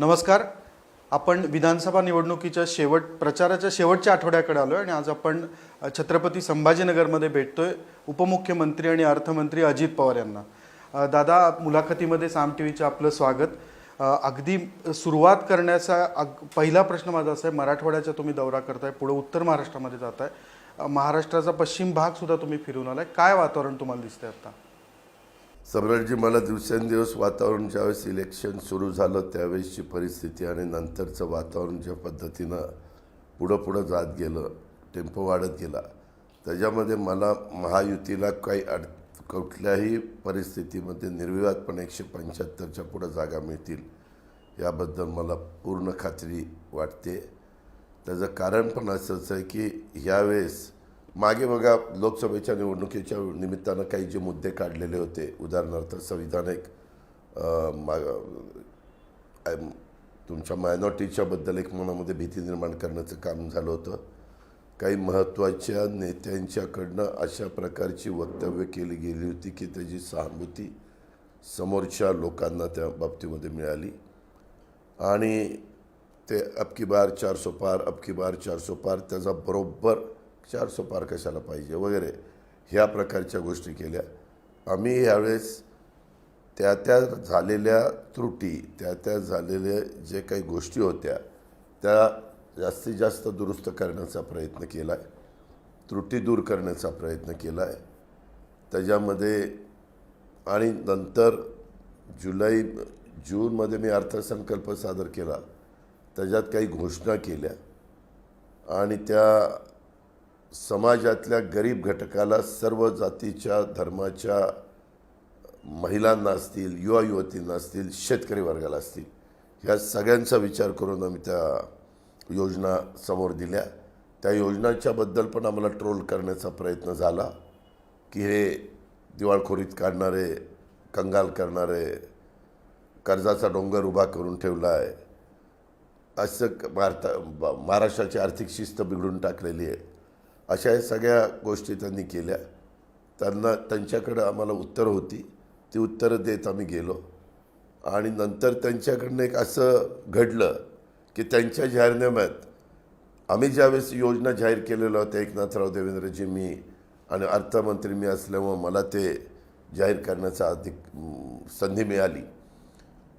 नमस्कार. आपण विधानसभा निवडणुकीच्या शेवट प्रचाराच्या शेवटच्या आठवड्याकडे आलो आहे आणि आज आपण छत्रपती संभाजीनगरमध्ये भेटतो आहे उपमुख्यमंत्री आणि अर्थमंत्री अजित पवार यांना. दादा मुलाखतीमध्ये साम टी व्हीचं आपलं स्वागत. अगदी सुरुवात करण्याचा अग पहिला प्रश्न माझा असा आहे मराठवाड्याचा तुम्ही दौरा करताय पुढे उत्तर महाराष्ट्रामध्ये जात आहे महाराष्ट्राचा पश्चिम भागसुद्धा तुम्ही फिरून आलाय. काय वातावरण तुम्हाला दिसतंय आता? सम्राटजी मला दिवसेंदिवस वातावरण ज्यावेळेस इलेक्शन सुरू झालं त्यावेळेसची परिस्थिती आणि नंतरचं वातावरण ज्या पद्धतीनं पुढं पुढं जात गेलं टेम्पो वाढत गेला त्याच्यामध्ये मला महायुतीला काही अड कुठल्याही परिस्थितीमध्ये निर्विवादपणे एकशे पंच्याहत्तरच्या पुढं जागा मिळतील याबद्दल मला पूर्ण खात्री वाटते. त्याचं कारण पण असंच आहे की ह्यावेळेस मागे बघा लोकसभेच्या निवडणुकीच्या निमित्तानं काही जे मुद्दे काढलेले होते उदाहरणार्थ संविधानिक एक मा तुमच्या मायनॉरिटीच्याबद्दल एक मनामध्ये भीती निर्माण करण्याचं काम झालं होतं. काही महत्त्वाच्या नेत्यांच्याकडनं अशा प्रकारची वक्तव्य केली गेली होती की त्याची सहानुभूती समोरच्या लोकांना त्या बाबतीमध्ये मिळाली. आणि ते अबकी बार चार सो पार अबकी बार चार सो पार त्याचा बरोबर चार सोपार कशाला पाहिजे वगैरे ह्या प्रकारच्या गोष्टी केल्या. आम्ही यावेळेस त्या त्या झालेल्या त्रुटी त्या त्या झालेल्या जे काही गोष्टी होत्या त्या जास्तीत जास्त दुरुस्त करण्याचा प्रयत्न केला आहे त्रुटी दूर करण्याचा प्रयत्न केला आहे त्याच्यामध्ये आणि नंतर जुलै जूनमध्ये मी अर्थसंकल्प सादर केला. त्याच्यात काही घोषणा केल्या. आणि त्या समाजातल्या गरीब घटकाला सर्व जातीच्या धर्माच्या महिलांना असतील युवा युवतींना असतील शेतकरी वर्गाला असतील ह्या सगळ्यांचा विचार करून आम्ही त्या योजना समोर दिल्या. त्या योजनांच्याबद्दल पण आम्हाला ट्रोल करण्याचा प्रयत्न झाला की हे दिवाळखोरीत काढणारे कंगाल करणारे कर्जाचा डोंगर उभा करून ठेवला आहे असं भारता महाराष्ट्राची आर्थिक शिस्त बिघडून टाकलेली आहे. अशा या सगळ्या गोष्टी त्यांनी केल्या. त्यांना त्यांच्याकडं आम्हाला उत्तरं होती. ती उत्तरं देत आम्ही गेलो. आणि नंतर त्यांच्याकडनं एक असं घडलं की त्यांच्या जाहीरनाम्यात आम्ही ज्यावेळेस योजना जाहीर केलेल्या होत्या एकनाथराव देवेंद्रजी मी आणि अर्थमंत्री मी असल्यामुळं मला ते जाहीर करण्याचा अधिक संधी मिळाली.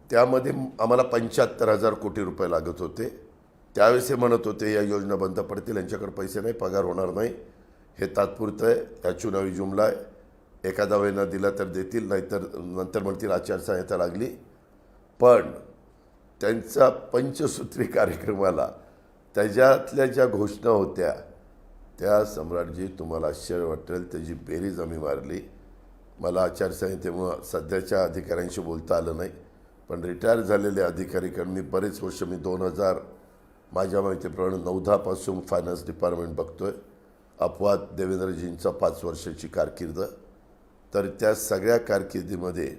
त्यामध्ये आम्हाला पंच्याहत्तर हजार कोटी रुपये लागत होते. त्यावेळेस हे म्हणत होते या योजना बंद पडतील यांच्याकडे पैसे नाही पगार होणार नाही. हे तात्पुरतं आहे. ह्या चुनावी जुमला आहे. एखादा वेळेला दिला तर देतील नाहीतर नंतर म्हणतील आचारसंहिता लागली. पण त्यांचा पंचसूत्री कार्यक्रमाला त्याच्यातल्या ज्या घोषणा होत्या त्या सम्राटजी तुम्हाला आश्चर्य वाटेल त्याची बेरीज आम्ही मारली. मला आचारसंहितेमुळं सध्याच्या अधिकाऱ्यांशी बोलता आलं नाही पण रिटायर झालेले अधिकारीकडून मी बरेच वर्ष मी दोन हजार माझ्या माहितीप्रमाणे नवदापासून फायनान्स डिपार्टमेंट बघतो आहे अपवाद देवेंद्रजींचा पाच वर्षाची कारकीर्द. तर त्या सगळ्या कारकिर्दीमध्ये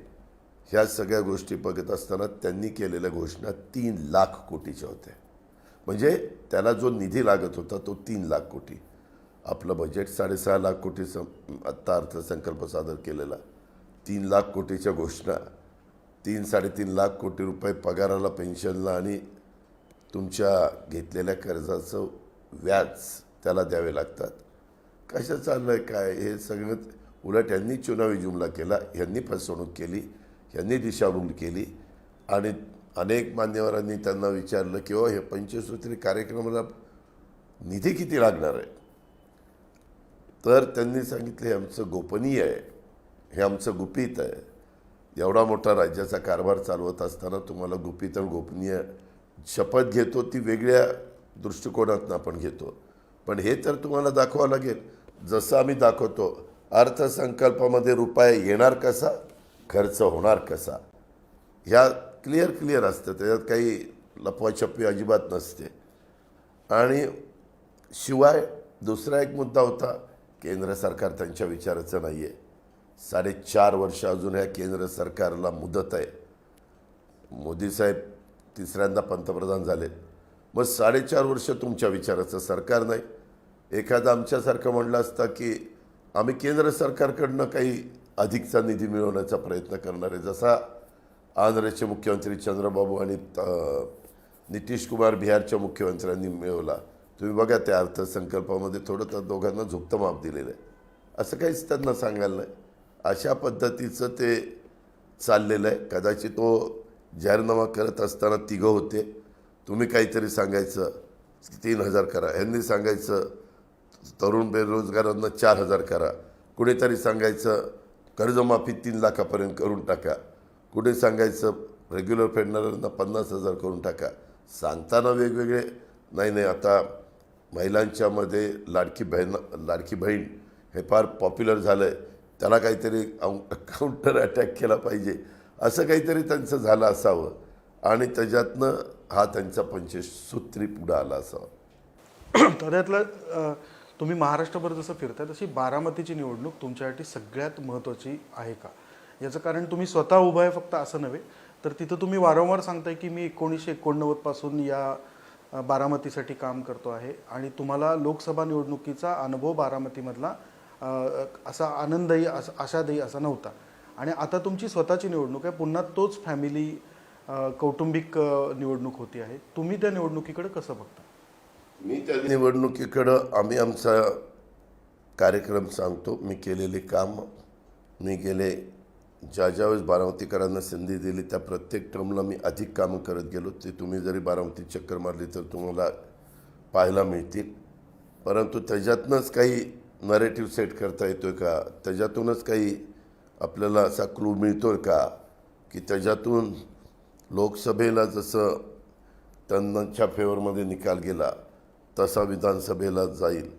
ह्या सगळ्या गोष्टी बघत असताना त्यांनी केलेल्या घोषणा तीन लाख कोटीच्या होत्या. म्हणजे त्याला जो निधी लागत होता तो तीन लाख कोटी. आपलं बजेट साडेसहा लाख कोटीचं आत्ता अर्थसंकल्प सादर केलेला. तीन लाख कोटीच्या घोषणा. तीन साडेतीन लाख कोटी रुपये पगाराला पेन्शनला आणि तुमच्या घेतलेल्या कर्जाचं व्याज त्याला द्यावे लागतात. कशा चाललं आहे काय? हे सगळं उलट यांनी चुनावी जुमला केला यांनी फसवणूक केली यांनी दिशाभूल केली आणि अनेक मान्यवरांनी त्यांना विचारलं की हो हे पंचसूत्री कार्यक्रमाला निधी किती लागणार आहे? तर त्यांनी सांगितलं हे आमचं गोपनीय आहे हे आमचं गुपित आहे. एवढा मोठा राज्याचा कारभार चालवत असताना तुम्हाला गुपित आणि गोपनीय शपथ घेतो ती वेगळ्या दृष्टिकोनातून आपण घेतो. पण हे तर तुम्हाला दाखवावं लागेल. जसं आम्ही दाखवतो अर्थसंकल्पामध्ये रुपये येणार कसा खर्च होणार कसा. ह्या क्लिअर क्लिअर असतं त्याच्यात काही लपवाछपवी अजिबात नसते. आणि शिवाय दुसरा एक मुद्दा होता केंद्र सरकार त्यांच्या विचाराचं नाही आहे साडेचार वर्ष अजून ह्या केंद्र सरकारला मुदत आहे. मोदी साहेब तिसऱ्यांदा पंतप्रधान झाले. मग साडेचार वर्ष तुमच्या विचाराचं सरकार नाही. एखादं आमच्यासारखं म्हणलं असतं की आम्ही केंद्र सरकारकडनं काही अधिकचा निधी मिळवण्याचा प्रयत्न करणार आहे. जसा आंध्रचे मुख्यमंत्री चंद्रबाबू आणि नितीश कुमार बिहारच्या मुख्यमंत्र्यांनी मिळवला. तुम्ही बघा त्या अर्थसंकल्पामध्ये थोडं त्या दोघांना झुकतं माप दिलेलं आहे. असं काहीच त्यांना सांगायला नाही. अशा पद्धतीचं ते चाललेलं आहे. कदाचित तो जाहीरनामा करत असताना तिघं होते. तुम्ही काहीतरी सांगायचं तीन हजार करा. ह्यांनी सांगायचं तरुण बेरोजगारांना चार हजार करा. कुणीतरी सांगायचं कर्जमाफी तीन लाखापर्यंत करून टाका. कुठे सांगायचं रेग्युलर फेडणाऱ्यांना पन्नास हजार करून टाका. सांगताना वेगवेगळे. नाही नाही आता महिलांच्यामध्ये लाडकी बहीण लाडकी बहीण हे फार पॉप्युलर झालं आहे त्याला काहीतरी काउंटर अटॅक केला पाहिजे. असं काहीतरी त्यांचं झालं असावं. आणि त्याच्यातनं हा त्यांचा पंचसूत्री सूत्री पुढं आला असावा. तर तुम्ही महाराष्ट्रभर जसं फिरताय तशी बारामतीची निवडणूक तुमच्यासाठी सगळ्यात महत्त्वाची आहे का? याचं कारण तुम्ही स्वतः उभं आहे फक्त असं नव्हे तर तिथं तुम्ही वारंवार सांगताय की मी एकोणीसशे एकोणनव्वदपासून या बारामतीसाठी काम करतो आहे. आणि तुम्हाला लोकसभा निवडणुकीचा अनुभव बारामतीमधला असा आनंदही असा आशादायी असा नव्हता. आणि आता तुमची स्वतःची निवडणूक आहे. पुन्हा तोच फॅमिली कौटुंबिक निवडणूक होती आहे. तुम्ही त्या निवडणुकीकडे कसं बघता? मी त्या निवडणुकीकडं आम्ही आमचा कार्यक्रम सांगतो. मी केलेले काम मी गेले ज्या ज्यावेळेस बारामतीकरांना संधी दिली त्या प्रत्येक टर्मला मी अधिक कामं करत गेलो. ते तुम्ही जरी बारामती चक्कर मारली तर तुम्हाला पाहायला मिळतील. परंतु त्याच्यातनंच काही नरेटिव्ह सेट करता येतो आहे का? त्याच्यातूनच काही आपल्याला असा क्लू आहे का? की त्याच्यातून लोकसभेला जसं त्यांच्या फेवरमध्ये निकाल गेला तसा विधानसभेला जाईल.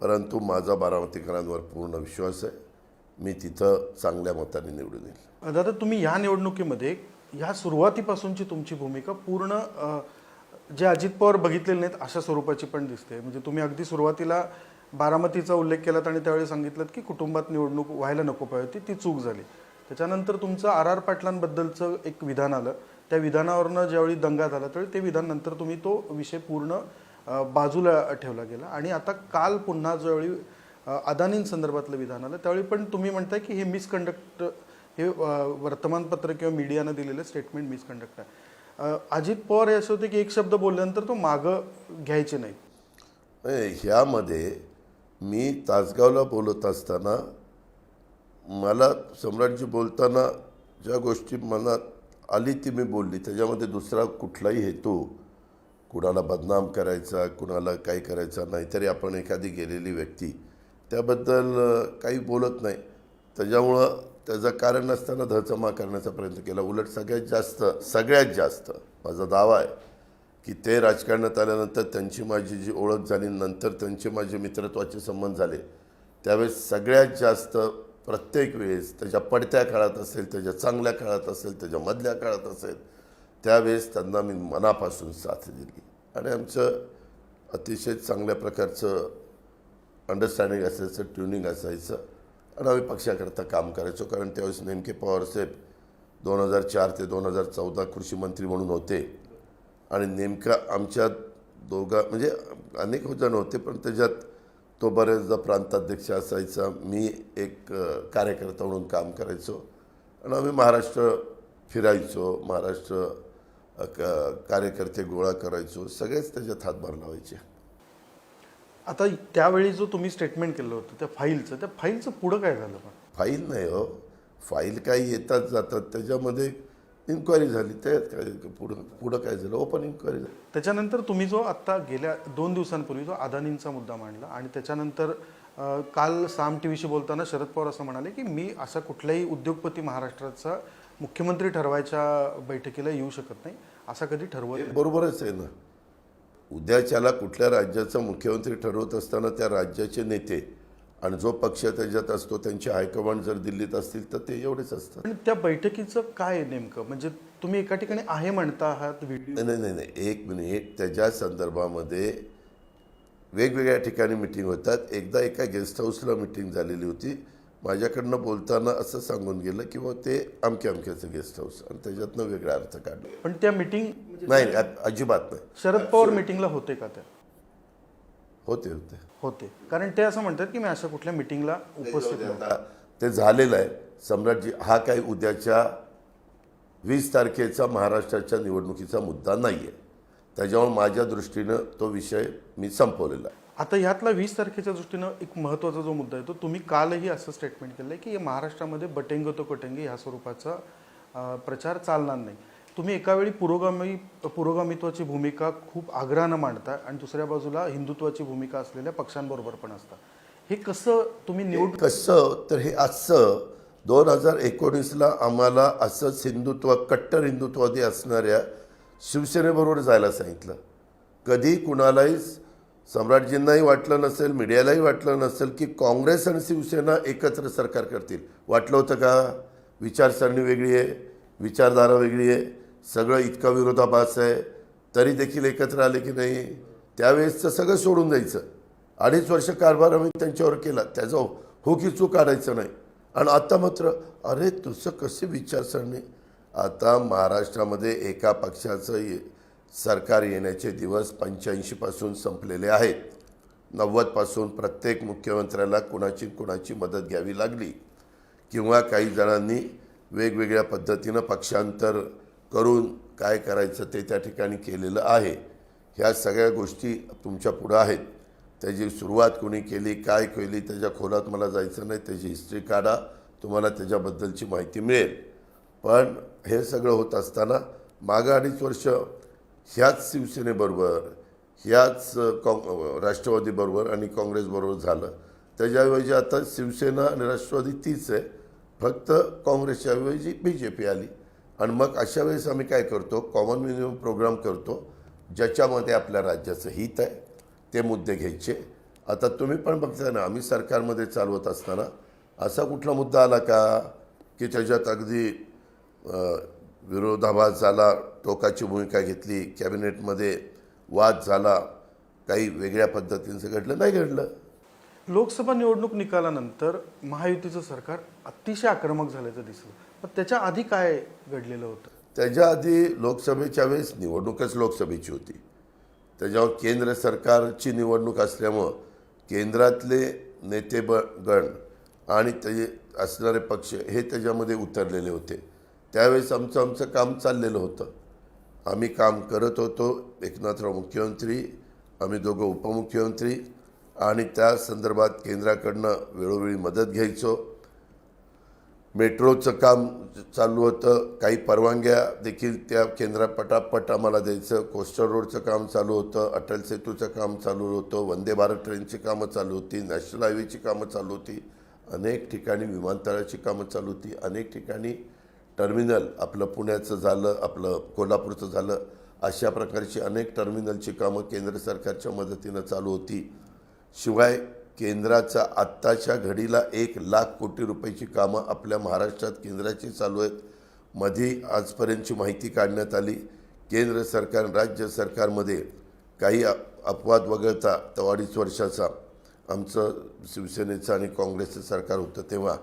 परंतु माझा बारामतीकरांवर पूर्ण विश्वास आहे. मी तिथं चांगल्या मताने निवडून येईल. दादा तुम्ही ह्या निवडणुकीमध्ये ह्या सुरुवातीपासूनची तुमची भूमिका पूर्ण जे अजित पवार बघितलेले नाहीत अशा स्वरूपाची पण दिसते. म्हणजे तुम्ही अगदी सुरुवातीला बारामतीचा उल्लेख केलात आणि त्यावेळी सांगितलं की कुटुंबात निवडणूक व्हायला नको पाहिजे होती ती चूक झाली. त्याच्यानंतर तुमचं आर आर पाटलांबद्दलचं एक विधान आलं. त्या विधानावरनं ज्यावेळी दंगा झाला त्यावेळी ते विधान नंतर तुम्ही तो विषय पूर्ण बाजूला ठेवला गेला. आणि आता काल पुन्हा ज्यावेळी अदानींसंदर्भातलं विधान आलं त्यावेळी पण तुम्ही म्हणताय की हे मिसकंडक्ट हे वर्तमानपत्र किंवा मीडियानं दिलेलं स्टेटमेंट मिसकंडक्ट आहे. अजित पवार हे असे होते की एक शब्द बोलल्यानंतर तो मागं घ्यायचे नाही नाही, ह्यामध्ये मी तासगावला बोलत असताना मला सम्राटजी बोलताना ज्या गोष्टी मनात आली ती मी बोलली. त्याच्यामध्ये दुसरा कुठलाही हेतू कुणाला बदनाम करायचा कुणाला काही करायचा नाहीतरी आपण एखादी गेलेली व्यक्ती. त्याबद्दल काही बोलत नाही. त्याच्यामुळं त्याचं कारण नसताना धचमा करण्याचा प्रयत्न केला. उलट सगळ्यात जास्त सगळ्यात जास्त माझा दावा आहे की ते राजकारणात आल्यानंतर त्यांची माझी जी ओळख झाली नंतर त्यांचे माझे मित्रत्वाचे संबंध झाले. त्यावेळेस सगळ्यात जास्त प्रत्येक वेळेस त्याच्या पडत्या काळात असेल त्याच्या चांगल्या काळात असेल त्याच्या मधल्या काळात असेल त्यावेळेस त्यांना मी मनापासून साथ दिली. आणि आमचं अतिशय चांगल्या प्रकारचं अंडरस्टँडिंग असायचं ट्युनिंग असायचं. आणि आम्ही पक्षाकरता काम करायचो कारण त्यावेळेस नेमके पवारसाहेब दोन हजार चार ते दोन हजार चौदा कृषी मंत्री म्हणून होते. आणि नेमका आमच्या दोघा म्हणजे अनेक जण होते पण त्याच्यात तो बरेचदा प्रांताध्यक्ष असायचा. मी एक कार्यकर्ता म्हणून काम करायचो. आणि आम्ही महाराष्ट्र फिरायचो महाराष्ट्र कार्यकर्ते गोळा करायचो. सगळेच त्याच्यात हातभार लावायचे. आता त्यावेळी जो तुम्ही स्टेटमेंट केलं होतं त्या फाईलचं त्या फाईलचं पुढं काय झालं पण? फाईल नाही हो. फाईल काही येतात जातात. त्याच्यामध्ये इन्क्वायरी झाली त्यात काय पुढं पुढं काय झालं? ओपन इन्क्वायरी झाली. त्याच्यानंतर तुम्ही जो आत्ता गेल्या दोन दिवसांपूर्वी जो अदानींचा मुद्दा मांडला आणि त्याच्यानंतर अ, काल साम टी व्हीशी बोलताना शरद पवार असं म्हणाले की मी असा कुठलाही उद्योगपती महाराष्ट्राचा मुख्यमंत्री ठरवायच्या बैठकीला येऊ शकत नाही असा कधी ठरवत बरोबरच आहे ना. उद्याच्याला कुठल्या राज्याचा मुख्यमंत्री ठरवत असताना त्या राज्याचे नेते आणि जो पक्ष त्याच्यात असतो त्यांचे हायकमांड जर दिल्लीत असतील तर ते एवढेच असतात. पण त्या बैठकीचं काय नेमकं? म्हणजे तुम्ही एका ठिकाणी आहे म्हणता आहात व्हिडिओ नाही नाही नाही एक मिनिट त्याच्या संदर्भामध्ये वेगवेगळ्या ठिकाणी मिटिंग होतात. एकदा एका गेस्ट हाऊसला मिटिंग झालेली होती. माझ्याकडनं बोलताना असं सांगून गेलं की ते अमक्या अमक्याचं गेस्ट हाऊस आणि त्याच्यातनं वेगळा अर्थ काढला. पण त्या मिटिंग नाही अजिबात नाही. शरद पवार मिटिंगला होते का त्या? होते होते. होते. कारण ते असं म्हणतात की मी अशा कुठल्या मिटिंगला उपस्थित नव्हतो. ते झालेलं आहे. सम्राटजी हा काही उद्याच्या वीस तारखेचा महाराष्ट्राच्या निवडणुकीचा मुद्दा नाही आहे त्याच्यामुळे माझ्या दृष्टीनं तो विषय मी संपवलेला आहे. आता यातला वीस तारखेच्या दृष्टीनं एक महत्त्वाचा जो मुद्दा आहे तो तुम्ही कालही असं स्टेटमेंट केलं आहे की महाराष्ट्रामध्ये बटेंग तो कटेंगे ह्या स्वरूपाचा प्रचार चालणार नाही. तुम्ही एका वेळी पुरोगामी पुरोगामित्वाची भूमिका खूप आग्रहानं मांडता आणि दुसऱ्या बाजूला हिंदुत्वाची भूमिका असलेल्या पक्षांबरोबर पण असता हे कसं तुम्ही निवड कसं? तर हे असं दोन हजार एकोणीसला आम्हाला असंच हिंदुत्व कट्टर हिंदुत्ववादी असणाऱ्या शिवसेनेबरोबर जायला सांगितलं. कधी कुणालाही सम्राटजींनाही वाटलं नसेल मीडियालाही वाटलं नसेल की काँग्रेस आणि शिवसेना एकत्र सरकार करतील. वाटलं होतं का? विचारसरणी वेगळी आहे विचारधारा वेगळी आहे. सगळं इतका विरोधाभास आहे तरी देखील एकत्र आले की नाही त्यावेळेसचं सगळं सोडून द्यायचं. अडीच वर्ष कारभार आम्ही त्यांच्यावर केला त्याचा हो की चूक काढायचं नाही. आणि आता मात्र अरे तुझं कसे विचारसरणी? आता महाराष्ट्रामध्ये एका पक्षाचं ये- सरकार येण्याचे दिवस पंच्याऐंशीपासून संपलेले आहेत. नव्वदपासून प्रत्येक मुख्यमंत्र्याला कुणाची कुणाची मदत घ्यावी लागली. किंवा काही जणांनी वेगवेगळ्या पद्धतीनं पक्षांतर करून काय करायचं ते त्या ठिकाणी केलेलं आहे. ह्या सगळ्या गोष्टी तुमच्या पुढं आहेत. त्याची सुरुवात कोणी केली काय केली त्याच्या खोलात मला जायचं नाही त्याची हिस्ट्री काढा तुम्हाला त्याच्याबद्दलची माहिती मिळेल. पण हे सगळं होत असताना मागं अडीच वर्ष ह्याच शिवसेनेबरोबर ह्याच काँ राष्ट्रवादीबरोबर आणि काँग्रेसबरोबर झालं. त्याच्याऐवजी आता शिवसेना आणि राष्ट्रवादी तीच आहे. फक्त काँग्रेसच्या ऐवजी बी जे पी आली. आणि मग अशा वेळेस आम्ही काय करतो कॉमन मिनिमम प्रोग्राम करतो ज्याच्यामध्ये आपल्या राज्याचं हित आहे ते मुद्दे घ्यायचे. आता तुम्ही पण बघता ना आम्ही सरकारमध्ये चालवत असताना असा कुठला मुद्दा आला का की त्याच्यात अगदी विरोधाभास झाला टोकाची भूमिका घेतली कॅबिनेटमध्ये वाद झाला काही वेगळ्या पद्धतींचं घडलं नाही घडलं? लोकसभा निवडणूक निकालानंतर महायुतीचं सरकार अतिशय आक्रमक झाल्याचं दिसलं. त्याच्या आधी काय घडलेलं होतं? त्याच्या आधी लोकसभेच्या वेळेस निवडणूकच लोकसभेची होती. त्याच्यावर केंद्र सरकारची निवडणूक असल्यामुळं केंद्रातले नेते ब गण आणि ते असणारे पक्ष हे त्याच्यामध्ये उतरलेले होते. त्यावेळेस आमचं आमचं काम चाललेलं होतं. आम्ही काम करत होतो एकनाथराव मुख्यमंत्री आम्ही दोघं उपमुख्यमंत्री आणि त्या संदर्भात केंद्राकडनं वेळोवेळी मदत घ्यायचो. मेट्रोचं काम चालू होतं. काही परवानग्या देखील त्या केंद्रापटापट आम्हाला द्यायचं. कोस्टर रोडचं काम चालू होतं. अटल सेतूचं काम चालू होतं. वंदे भारत ट्रेनची कामं चालू होती. नॅशनल हायवेची कामं चालू होती. अनेक ठिकाणी विमानतळाची कामं चालू होती. अनेक ठिकाणी टर्मिनल आपलं पुण्याचं झालं आपलं कोल्हापूरचं झालं. अशा प्रकारची अनेक टर्मिनलची कामं केंद्र सरकारच्या मदतीनं चालू होती. शिवाय केंद्राचा आत्ताच्या घडीला एक लाख कोटी रुपयाची कामं आपल्या महाराष्ट्रात केंद्राची चालू आहेत. मधी आजपर्यंतची माहिती काढण्यात आली. केंद्र सरकार राज्य सरकारमध्ये काही अपवाद वगळता तर अडीच वर्षाचा आमचं शिवसेनेचं आणि काँग्रेसचं सरकार होतं तेव्हा.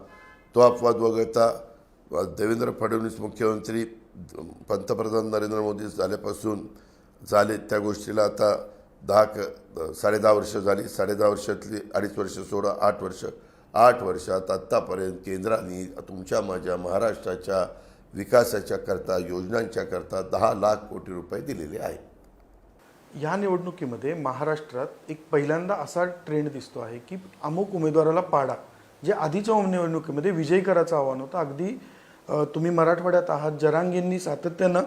तो अपवाद वगळता देवेंद्र फडणवीस मुख्यमंत्री पंतप्रधान नरेंद्र मोदी झाल्यापासून झाले त्या गोष्टीला आता दहा क साडे दहा वर्ष झाली साडे दहा वर्षातली अडीच वर्ष सोडा आठ वर्ष. आठ वर्षात आत्तापर्यंत केंद्राने तुमच्या माझ्या महाराष्ट्राच्या विकासाच्या करता योजनांच्या करता दहा लाख कोटी रुपये दिलेले आहेत. या निवडणुकीमध्ये महाराष्ट्रात एक पहिल्यांदा असा ट्रेंड दिसतो आहे की अमुक उमेदवाराला पाडा जे आधीच्या निवडणुकीमध्ये विजयी करायचं आव्हान होतं. अगदी तुम्ही मराठवाड्यात आहात जरांगेंनी सातत्यानं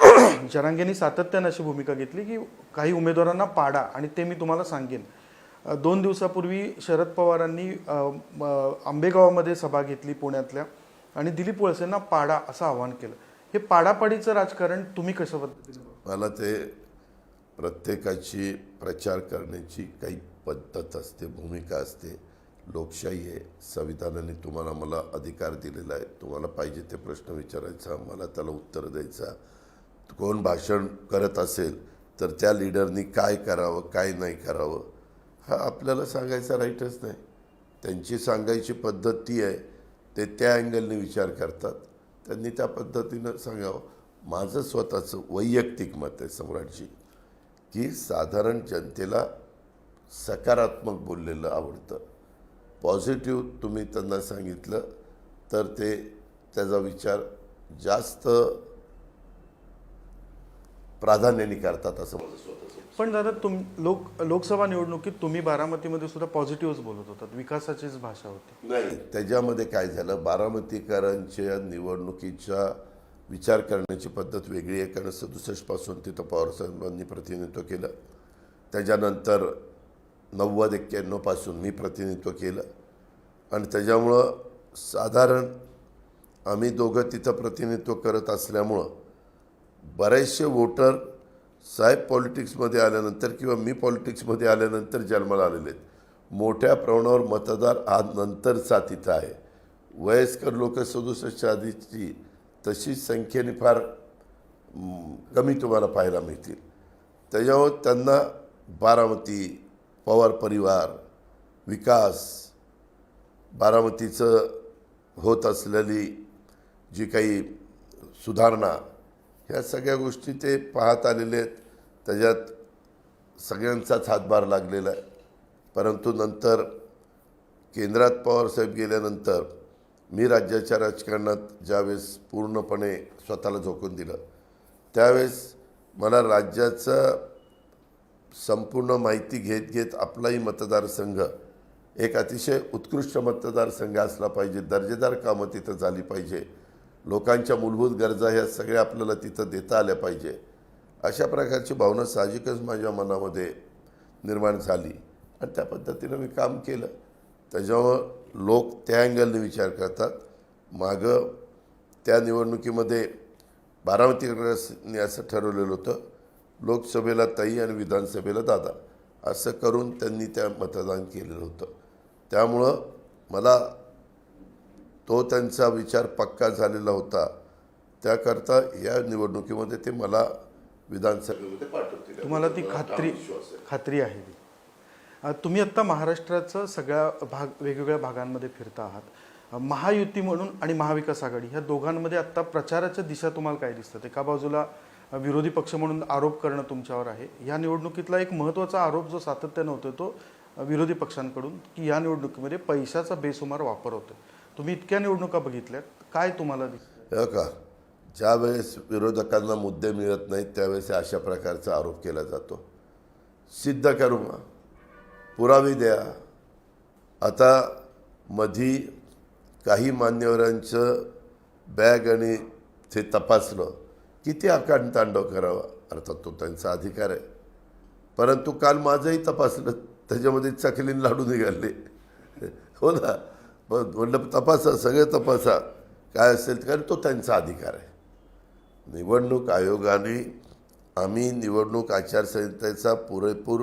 जरांगेंनी सातत्यानं अशी भूमिका घेतली की काही उमेदवारांना पाडा आणि ते मी तुम्हाला सांगेन. दोन दिवसापूर्वी शरद पवारांनी आंबेगावामध्ये सभा घेतली पुण्यातल्या आणि दिलीप वळसेंना पाडा असं आवाहन केलं. हे पाडापाडीचं राजकारण तुम्ही कशा पद्धतीने मला ते प्रत्येकाची प्रचार करण्याची काही पद्धत असते भूमिका असते. लोकशाही आहे संविधानाने तुम्हाला मला अधिकार दिलेला आहे. तुम्हाला पाहिजे ते प्रश्न विचारायचा मला त्याला उत्तर द्यायचा. कोण भाषण करत असेल तर त्या लिडरनी काय करावं काय नाही करावं हा आपल्याला सांगायचा राईटच नाही. त्यांची सांगायची पद्धत ती आहे ते त्या अँगलने विचार करतात. त्यांनी त्या पद्धतीनं सांगावं. माझं स्वतःचं वैयक्तिक मत आहे सम्राटजी की साधारण जनतेला सकारात्मक बोललेलं आवडतं. पॉझिटिव्ह तुम्ही त्यांना सांगितलं तर ते त्याचा विचार जास्त प्राधान्याने करतात असं पण दादा तुम लोक लोकसभा निवडणुकीत तुम्ही बारामतीमध्ये सुद्धा पॉझिटिव्हच बोलत होतात. विकासाचीच भाषा होती. नाही त्याच्यामध्ये काय झालं? बारामतीकरांच्या निवडणुकीचा विचार करण्याची पद्धत वेगळी आहे. कारण सदुसष्टपासून तिथं पवारसाहेबांनी प्रतिनिधित्व केलं. त्याच्यानंतर नव्वद एक्क्याण्णवपासून मी प्रतिनिधित्व केलं. आणि त्याच्यामुळं साधारण आम्ही दोघं तिथं प्रतिनिधित्व करत असल्यामुळं बरेचसे वोटर साहेब पॉलिटिक्समध्ये आल्यानंतर किंवा मी पॉलिटिक्समध्ये आल्यानंतर जन्माला आलेले आहेत. मोठ्या प्रमाणावर मतदार आज नंतरचा तिथं आहे. वयस्कर लोक सदुसष्टच्या आधीची तशीच संख्येने फार कमी तुम्हाला पाहायला मिळतील. त्याच्यामुळे त्यांना बारामती पवार परिवार विकास बारामतीचं होत असलेली जी काही सुधारणा ह्या सगळ्या गोष्टी ते पाहत आलेले आहेत. त्याच्यात सगळ्यांचाच हातभार लागलेला आहे. परंतु नंतर केंद्रात पवारसाहेब गेल्यानंतर मी राज्याच्या राजकारणात ज्यावेळेस पूर्णपणे स्वतःला झोकून दिलं त्यावेळेस मला राज्याचं संपूर्ण माहिती घेत घेत आपलाही मतदारसंघ एक अतिशय उत्कृष्ट मतदारसंघ असला पाहिजे दर्जेदार कामं तिथं झाली पाहिजे लोकांच्या मूलभूत गरजा ह्या सगळ्या आपल्याला तिथं देता आल्या पाहिजे. अशा प्रकारची भावना साहजिकच माझ्या मनामध्ये निर्माण झाली. आणि त्या पद्धतीनं मी काम केलं. त्याच्यामुळं लोक त्या अँगलने विचार करतात. मागं त्या निवडणुकीमध्ये बारामतीकरांनी असं ठरवलेलं होतं लोकसभेला ताई आणि विधानसभेला दादा असं करून त्यांनी त्या मतदान केलेलं होतं. त्यामुळं मला तो त्यांचा विचार पक्का झालेला होता. त्याकरता या निवडणुकीमध्ये ते मला विधानसभेमध्ये पाठवतील. तुम्हाला ती खात्री खात्री आहे ती. तुम्ही आत्ता महाराष्ट्राचं सगळ्या भाग वेगवेगळ्या भागांमध्ये फिरता आहात. महायुती म्हणून आणि महाविकास आघाडी ह्या दोघांमध्ये आत्ता प्रचाराच्या दिशा तुम्हाला काय दिसतात? एका बाजूला विरोधी पक्ष म्हणून आरोप करणं तुमच्यावर आहे. या निवडणुकीतला एक महत्त्वाचा आरोप जो सातत्यानं होतो तो विरोधी पक्षांकडून की या निवडणुकीमध्ये पैशाचा बेसुमार वापर होतो तुम्ही इतक्या निवडणुका बघितल्यात काय तुम्हाला दिसतं हे का ज्यावेळेस विरोधकांना मुद्दे मिळत नाहीत त्यावेळेस अशा प्रकारचा आरोप केला जातो. सिद्ध करू मग पुरावे द्या. आता मधी काही मान्यवरांचं बॅग आणि ते तपासलं किती आकांड तांडव करावा अर्थात तो त्यांचा अधिकार आहे. परंतु काल माझंही तपासलं त्याच्यामध्ये चकलीन लाडू निघाले. हो ना? म्हटलं तपासा सगळे तपासा. काय असेल कारण तो त्यांचा अधिकार आहे. निवडणूक आयोगाने आम्ही निवडणूक आचारसंहितेचा पुरेपूर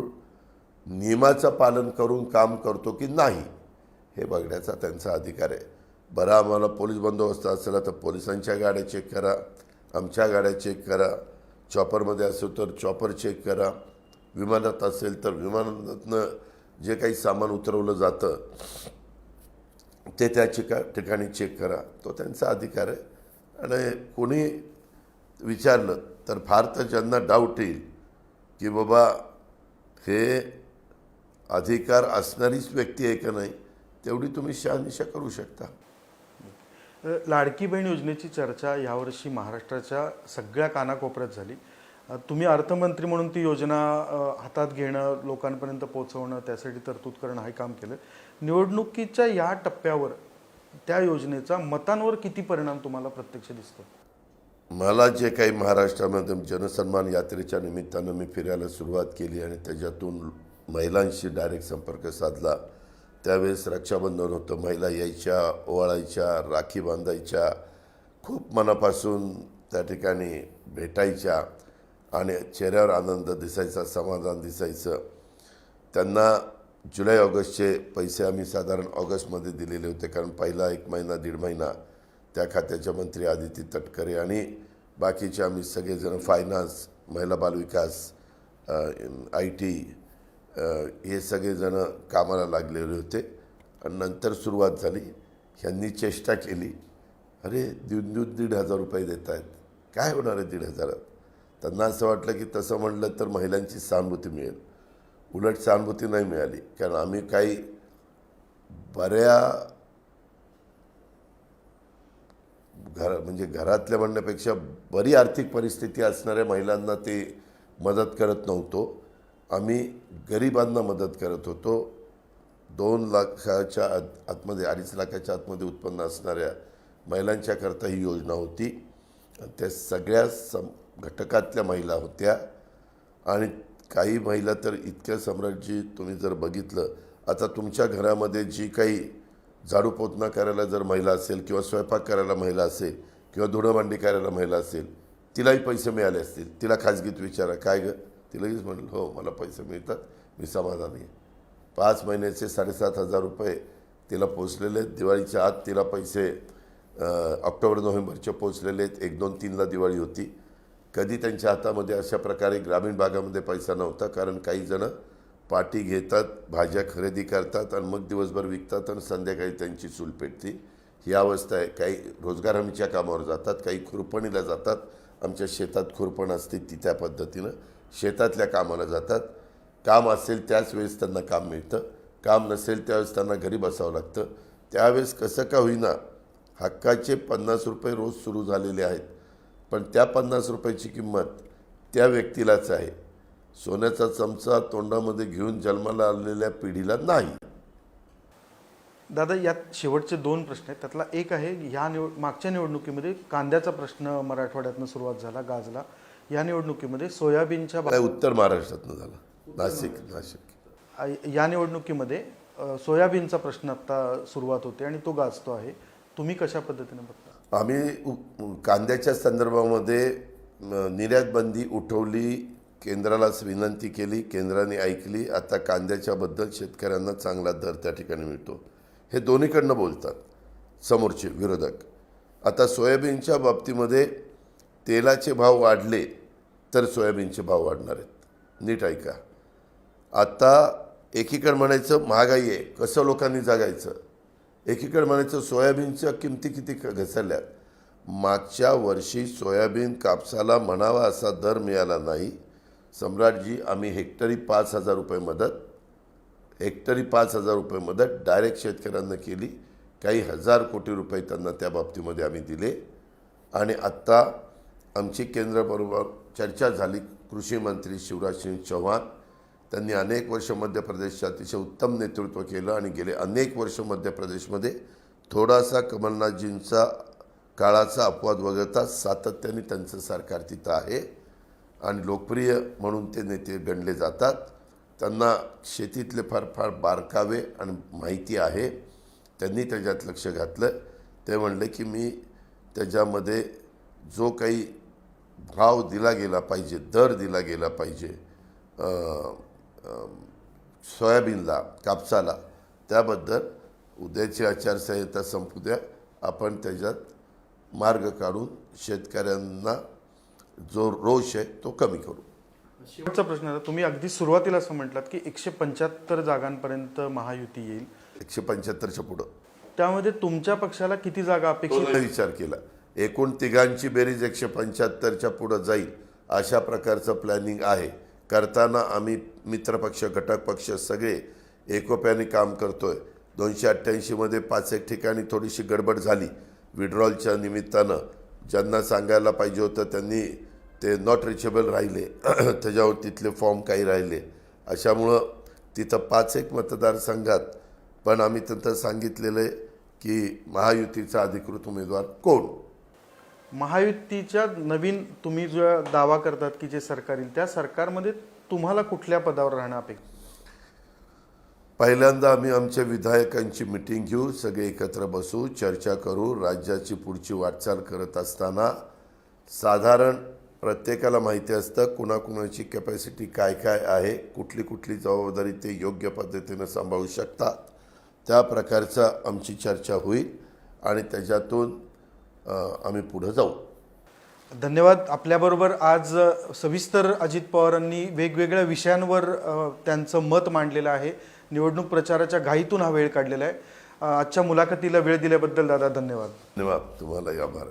नियमाचं पालन करून काम करतो की नाही हे बघण्याचा त्यांचा अधिकार आहे. बरं आम्हाला पोलीस बंदोबस्त असला तर पोलिसांच्या गाड्या चेक करा आमच्या गाड्या चेक करा. चॉपरमध्ये असेल तर चॉपर चेक करा. विमानात असेल तर विमानातनं जे काही सामान उतरवलं जातं ते त्या ठिका ठिकाणी चेक करा. तो त्यांचा अधिकार आहे. आणि कोणी विचारलं तर फार तर ज्यांना डाऊट येईल की बाबा हे अधिकार असणारीच व्यक्ती आहे का नाही तेवढी तुम्ही शहानिशा करू शकता. लाडकी बहीण योजनेची चर्चा यावर्षी महाराष्ट्राच्या सगळ्या कानाकोपऱ्यात झाली. तुम्ही अर्थमंत्री म्हणून ती योजना हातात घेणं लोकांपर्यंत पोहोचवणं त्यासाठी तरतूद करणं हे काम केलं. निवडणुकीच्या या टप्प्यावर त्या योजनेचा मतांवर किती परिणाम तुम्हाला प्रत्यक्ष दिसतो? मला जे काही महाराष्ट्रामध्ये जनसन्मान यात्रेच्या निमित्तानं मी फिरायला सुरुवात केली आणि त्याच्यातून महिलांशी डायरेक्ट संपर्क साधला. त्यावेळेस रक्षाबंधन होतं महिला यायच्या ओवाळायच्या राखी बांधायच्या खूप मनापासून त्या ठिकाणी भेटायच्या आणि चेहऱ्यावर आनंद दिसायचा समाधान दिसायचं. त्यांना जुलै ऑगस्टचे पैसे आम्ही साधारण ऑगस्टमध्ये दिलेले होते कारण पहिला एक महिना दीड महिना त्या खात्याच्या मंत्री आदिती तटकरे आणि बाकीचे आम्ही सगळेजण फायनान्स महिला बालविकास आय टी हे सगळेजण कामाला लागलेले होते. आणि नंतर सुरुवात झाली. ह्यांनी चेष्टा केली. अरे दीड दीड दीड हजार रुपये देत आहेत काय होणार आहे दीड हजारात? त्यांना असं वाटलं की तसं म्हटलं तर महिलांची सहानुभूती मिळेल. उलट सहानुभूती नाही मिळाली. कारण आम्ही काही बऱ्या घर म्हणजे घरातल्या म्हणण्यापेक्षा बरी आर्थिक परिस्थिती असणाऱ्या महिलांना ते मदत करत नव्हतो. आम्ही गरिबांना मदत करत होतो. दोन लाखाच्या आत आतमध्ये अडीच लाखाच्या आतमध्ये उत्पन्न असणाऱ्या महिलांच्याकरता ही योजना होती. त्या सगळ्या सम घटकातल्या महिला होत्या. आणि काही महिला तर इतक्या सम्राटजी तुम्ही जर बघितलं आता तुमच्या घरामध्ये जी काही झाडू पोतना करायला जर महिला असेल किंवा स्वयंपाक करायला महिला असेल किंवा धुणं भांडी करायला महिला असेल तिलाही पैसे मिळाले असतील. तिला खाजगीत विचारा. काय ग? तिलाहीच म्हणलं हो मला पैसे मिळतात मी समाधानी आहे. पाच महिन्याचे साडेसात हजार रुपये तिला पोचलेले आहेत. दिवाळीच्या आत तिला पैसे ऑक्टोबर नोव्हेंबरचे पोचलेले आहेत. एक दोन तीनला दिवाळी होती. कधी त्यांच्या हातामध्ये अशा प्रकारे ग्रामीण भागामध्ये पैसा नव्हता कारण काही जणं पाटी घेतात भाज्या खरेदी करतात आणि मग दिवसभर विकतात आणि संध्याकाळी त्यांची चूल पेटते. ही अवस्था आहे. काही रोजगार हमीच्या कामावर जातात काही खुरपणीला जातात. आमच्या शेतात खुरपण असते ती त्या पद्धतीनं. शेतातल्या कामाला जातात. काम असेल त्याच वेळेस त्यांना काम मिळतं. काम नसेल त्यावेळेस त्यांना घरी बसावं लागतं. त्यावेळेस कसं का होईना हक्काचे पन्नास रुपये रोज सुरू झालेले आहेत. पण त्या पन्नास रुपयाची किंमत त्या व्यक्तीलाच आहे. सोन्याचा चमचा तोंडामध्ये घेऊन जन्माला आलेल्या पिढीला नाही. दादा यात शेवटचे दोन प्रश्न आहेत. त्यातला एक आहे ह्या निवड मागच्या निवडणुकीमध्ये कांद्याचा प्रश्न मराठवाड्यातनं सुरुवात झाला गाजला. या निवडणुकीमध्ये सोयाबीनच्या काय उत्तर महाराष्ट्रातनं झालं. नाशिक नाशिक. बा- या निवडणुकीमध्ये सोयाबीनचा प्रश्न आता सुरुवात होते आणि तो गाजतो आहे. तुम्ही कशा पद्धतीने बघता? आम्ही उ- कांद्याच्या संदर्भामध्ये निर्यातबंदी निर्यात बंदी उठवली केंद्रालाच विनंती केली केंद्राने ऐकली आता कांद्याच्याबद्दल शेतकऱ्यांना चांगला दर त्या ठिकाणी मिळतो. हे दोन्हीकडनं बोलतात समोरचे विरोधक. आता सोयाबीनच्या बाबतीमध्ये तेलाचे भाव वाढले तर सोयाबीनचे भाव वाढणार आहेत. नीट ऐका. आता एकीकडे म्हणायचं महागाई आहे कसं लोकांनी जगायचं? एकीकडे म्हणायचं सोयाबीनच्या किमती किती घसरल्या? घसरल्यात मागच्या वर्षी सोयाबीन कापसाला म्हणावा असा दर मिळाला नाही. सम्राटजी आम्ही हेक्टरी पाच हजार रुपये मदत हेक्टरी पाच हजार रुपये मदत डायरेक्ट शेतकऱ्यांना केली. काही हजार कोटी रुपये त्यांना त्या बाबतीमध्ये आम्ही दिले. आणि आत्ता आमची केंद्राबरोबर चर्चा झाली. कृषी मंत्री शिवराज सिंग चौहान त्यांनी अनेक वर्ष मध्य प्रदेशचे अतिशय उत्तम नेतृत्व केलं आणि गेले अनेक वर्ष मध्य प्रदेशमध्ये थोडासा कमलनाथजींचा काळाचा अपवाद वगळता सातत्याने त्यांचं सरकार तिथं आहे आणि लोकप्रिय म्हणून ते नेते गणले जातात. त्यांना शेतीतले फार फार बारकावे आणि माहिती आहे. त्यांनी त्याच्यात लक्ष घातलं. ते म्हणले की मी त्याच्यामध्ये जो काही भाव दिला गेला पाहिजे दर दिला गेला पाहिजे सोयाबीनला कापसाला. त्याबद्दल उद्याची आचारसंहिता संपू द्या. आपण त्याच्यात मार्ग काढून शेतकऱ्यांना जो रोष आहे तो कमी करू. शेवटचा प्रश्न आहे. तुम्ही अगदी सुरुवातीला असं म्हटलात की एकशे पंच्याहत्तर जागांपर्यंत महायुती येईल. एकशे पंच्याहत्तरच्या पुढं. त्यामध्ये तुमच्या पक्षाला किती जागा अपेक्षित विचार केला. एकूण तिघांची बेरीज एकशे पंच्याहत्तरच्या पुढं जाईल अशा प्रकारचं प्लॅनिंग आहे. करताना आम्ही मित्रपक्ष घटक पक्ष सगळे एकोप्याने काम करतोय. दोनशे अठ्ठ्याऐंशीमध्ये पाच एक ठिकाणी थोडीशी गडबड झाली. विड्रॉलच्या निमित्तानं ज्यांना सांगायला पाहिजे होतं त्यांनी ते नॉट रिचेबल राहिले. त्याच्यावर तिथले फॉर्म काही राहिले. अशामुळं तिथं पाच एक मतदारसंघात पण आम्ही त्यांना सांगितलेलं आहे की महायुतीचा अधिकृत उमेदवार कोण? महायुतीच्या नवीन तुम्ही जो दावा करतात की जे सरकार येईल त्या सरकारमध्ये तुम्हाला कुठल्या पदावर राहणं अपेक्षित? पहिल्यांदा आम्ही आमच्या विधायकांची मिटिंग घेऊ सगळे एकत्र बसू चर्चा करू राज्याची पुढची वाटचाल करत असताना साधारण प्रत्येकाला माहिती असतं कुणाकुणाची कॅपॅसिटी काय काय आहे कुठली कुठली जबाबदारी ते योग्य पद्धतीनं सांभाळू शकतात. त्या प्रकारचा आमची चर्चा होईल आणि त्याच्यातून आम्ही पुढं जाऊ. धन्यवाद. आपल्याबरोबर आज सविस्तर अजित पवारांनी वेगवेगळ्या विषयांवर त्यांचं मत मांडलेलं आहे. निवडणूक प्रचाराच्या घाईतून हा वेळ काढलेला आहे. आजच्या मुलाखतीला वेळ दिल्याबद्दल दादा धन्यवाद. धन्यवाद. तुम्हाला आभार.